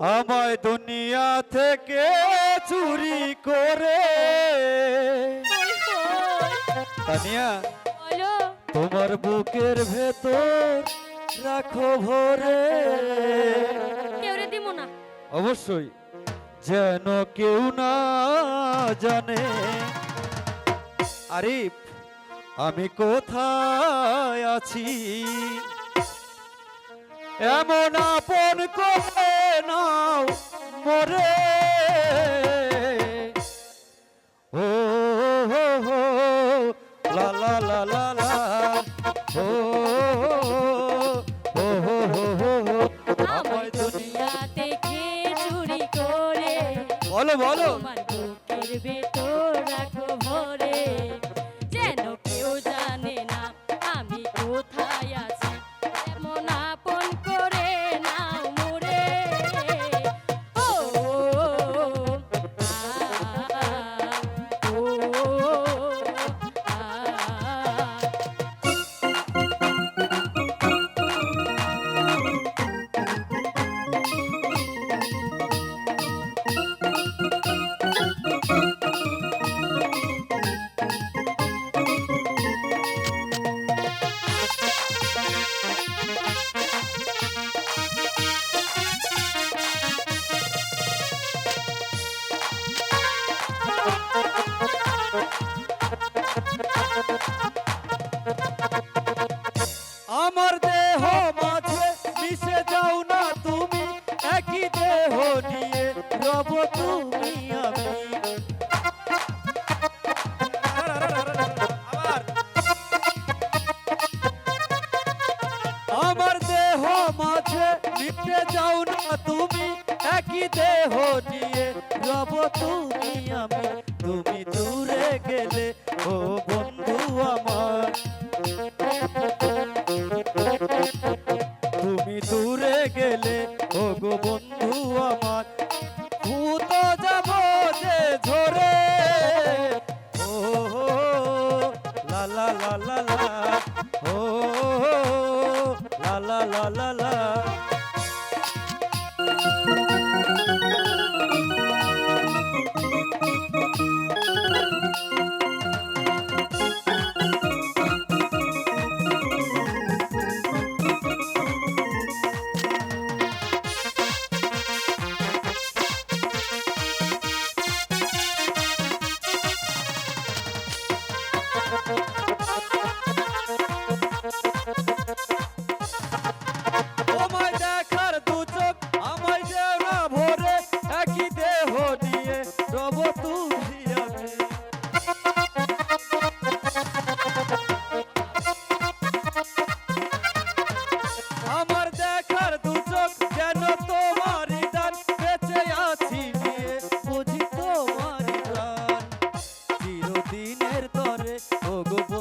আমায় দুনিয়া থেকে চুরি করে। তানিয়া বলো। তোমার বুকের ভেতর রাখো ভরে। অবশ্যই যেন কেউ না জানে। আরিফ আমি কোথায় আছি? এমন আপন করে নাও মরে। ও হো হো লা লা লা লা লা ও হো হো হো হো আমায় দুনিয়া থেকে চুরি করে? বলো বলো। তোমার বুকের ভেতর রাখো ভরে। আমার দেহ মাঝে যাও না তুমি, একই দেহ আমার দেহ তুমি, একই রব তুমি আমি। তুমি দূরে গেলে ও গো বন্ধু আমার। ভূত যাব যে ঝরে। ও লা লা লা লা ও লা লা লা লা। করে ও গো